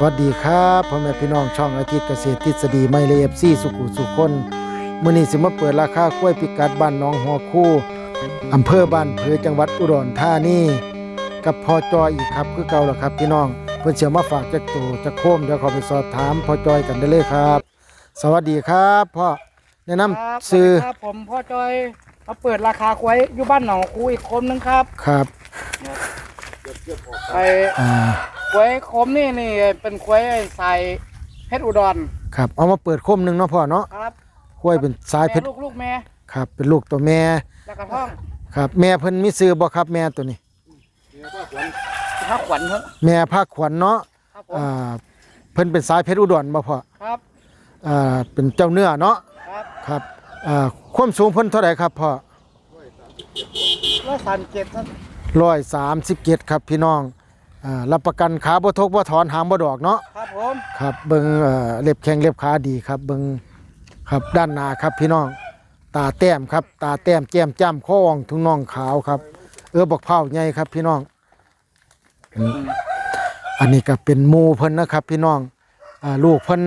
สวัสดีครับพ่อแม่พี่น้องช่องอาทิตย์เกษตรทฤษฎีไม่เลยเอฟซีสุขุสุขคนมื้อนี้สิมาเปิดราคากล้วยพิกัดบ้านหน้องหัวคู่อำเภอบ้านผือจังหวัดอุดรธานีกับพอจอยอีกครับคือเก่าแล้วครับ พี่น้องเพิ่นเสียมาฝากจักตูจักโคมเดี๋ยวเขาไปสอบถามพอจอยกันได้เลยครับ สวัสดีครับพ่อแนะนำครับซื้อสวัสดีครับผมพ่อจอยมาเปิดราคาควายอยู่บ้านหนองคูอีกคมนึงครับครับไอ้อ่า ควายคมนี่นี่เป็นควายสายเพชรอุดรครับเอามาเปิดโคมหนึงเนาะพ่อเนาะครับกล้วยเป็นสายเพชรแม่ลูกลูกแม่ครับ เป็นลูกตัวแม่แล้วก็ท้องครับ แม่เพิ่นมีซื้อบ่ครับแม่ตัวนี้พระขวัญเถอะแม่ภาคขวัญเนาะครับผมอ่าเพิ่นเป็นสายเพชรอุดรบ่พ่อครับอ่าเป็นเจ้าเนื้อเนาะครับครับอ่าความสูงเพิ่นเท่าไหร่ครับพ่อร้อยสามเจ็ดท่านร้อยสามสิบเจ็ดครับพี่น้อง อ่ารับประกันขาบ่ทกบ่ถอนหางบ่ดอกเนาะครับผมครับเบิ่งเอ่อเล็บแข้งเล็บขาดีครับเบิ่งครับด้านหน้าครับพี่น้อง ตาแต้มครับ ตาแต้มแก้มจ้ำข้ออ่องทุ่งน่องขาวครับ เออบักเผาใหญ่ครับพี่น้องอืมอันนี้ก็เป็นหมูเพิ่นนะครับ พี่น้องอ่าลูกเพิ่น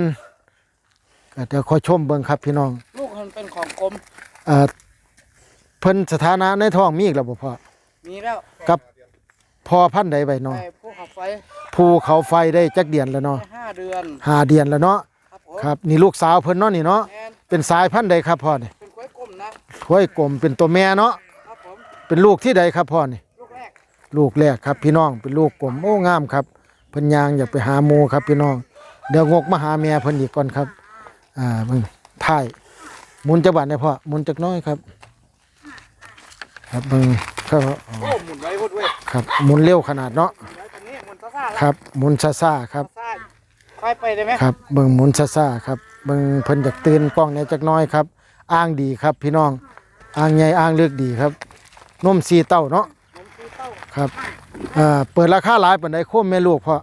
ก็เดี๋ยวขอชมเบิ่งครับพี่น้องลูกมันเป็นของกรมเอ่อเพิ่นสถานะในท้องมีอีกแล้วบ่พ่อมีแล้วกับ พอพันธุ์ใดไว้เนาะไอ้ภูเขาไฟภูเขาไฟได้จักเดือนแล้วเนาะได้ห้าเดือนห้าเดือนแล้วเนาะครับผมครับนี่ลูกสาวเพิ่นเนาะนี่เนาะแมนเป็นสายพันธุ์ใดครับพ่อนี่เป็นควายกลมนะถ้วยกลมเป็นตัวแม่เนาะครับผมเป็นลูกที่ใดครับพ่อนี่ ลูกแรกลูกแรกครับพี่น้องเป็นลูกกลมโอ้งามครับเพิ่นยางอยากไปหาหมูครับพี่น้อง เดี๋ยวงกมาหาแม่เพิ่นอีกก่อนครับ อ่าเบิ่งถ่ายหมุนจักบาทได้พ่อหมุนจักหน้อยครับ ครับเบิ่งครับโอ้หมุนไว้พุดเว้ย ครับหมุนเร็วขนาดเนาะหมุนไว้ตรงนี้หมุนซ่าๆครับหมุนซ่าๆครับ ซ่าๆค่อยไปได้ไหมครับเบิ่งหมุนซ่าๆครับเบิ่งเพิ่นอยากตื่นกล้องในจักหน้อยครับ อ้างดีครับพี่น้อง อ้างใหญ่อ้างเลือกดีครับนมสีเต้าเนาะผมซื้อเต้าครับอ่าเปิดราคาหลายปานใดโคมแม่ลูกพ่อ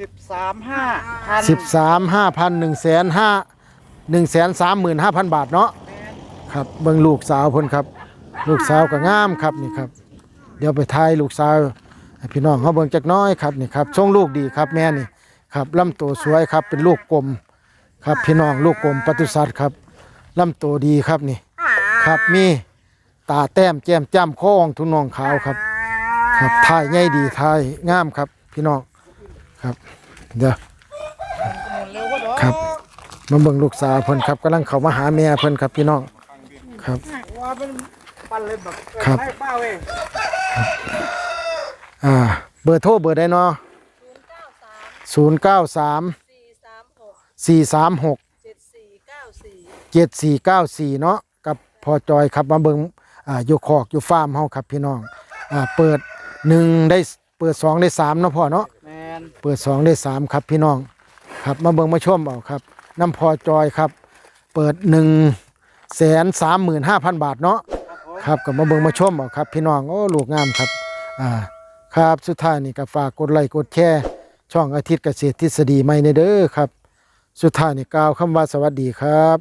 สิบสามห้าพันสิบสามห้าพันหนึ่งแสนห้าหนึ่งแสนสามหมื่นห้าพันบาทเนาะ ครับเบิ่งลูกสาวเพิ่นครับ ลูกสาวก็งามครับนี่ครับ เดี๋ยวไปทายลูกสาวให้พี่น้องเขาเบิ่งจักน้อยครับนี่ครับทรงลูกดีครับแม่นี่ครับลำตัวสวยครับเป็นลูกกลมครับพี่น้องลูกกลมปศุสัตว์ครับลำตัวดีครับนี่ครับมีตาแต้มแก้มจ้ำข้อองทุ่งนองขาวครับ ครับทายใหญ่ดีทายงามครับ พี่น้องครับเดี๋ยวครับมาเบิ่งลูกสาวเพิ่นครับกำลังเข้ามาหาแม่เพิ่นครับพี่น้องครับว่าเป็นปันเลยแบบครับให้ป้า อ่าเบอร์โทรเบอร์ใดเนาะ093สี่สามหก436เจ็ดสี่เก้าสี่7494เนาะกับพอจอยครับมาเบิ่งอ่าอยู่คอกอยู่ฟาร์มเฮาครับพี่น้องอ่าเปิดหนึ่งได้เปิดสองได้สามเนาะพ่อเนาะแมนเปิดสองได้สามครับพี่น้องครับมาเบิ่งมาชมเอาครับน้ำพอจอยครับ เปิดหนึ่งแสนสามหมื่นห้าพันบาทเนาะครับผม ครับก็มาเบิ่งมาชมเอาครับ พี่น้องโอ้ลูกงามครับอ่าครับสุดท้ายนี่ก็ฝากกดไลค์กดแชร์ช่องอาทิตย์เกษตรทฤษฎีใหม่ในเด้อครับ สุดท้ายนี่กล่าวคำว่าสวัสดีครับ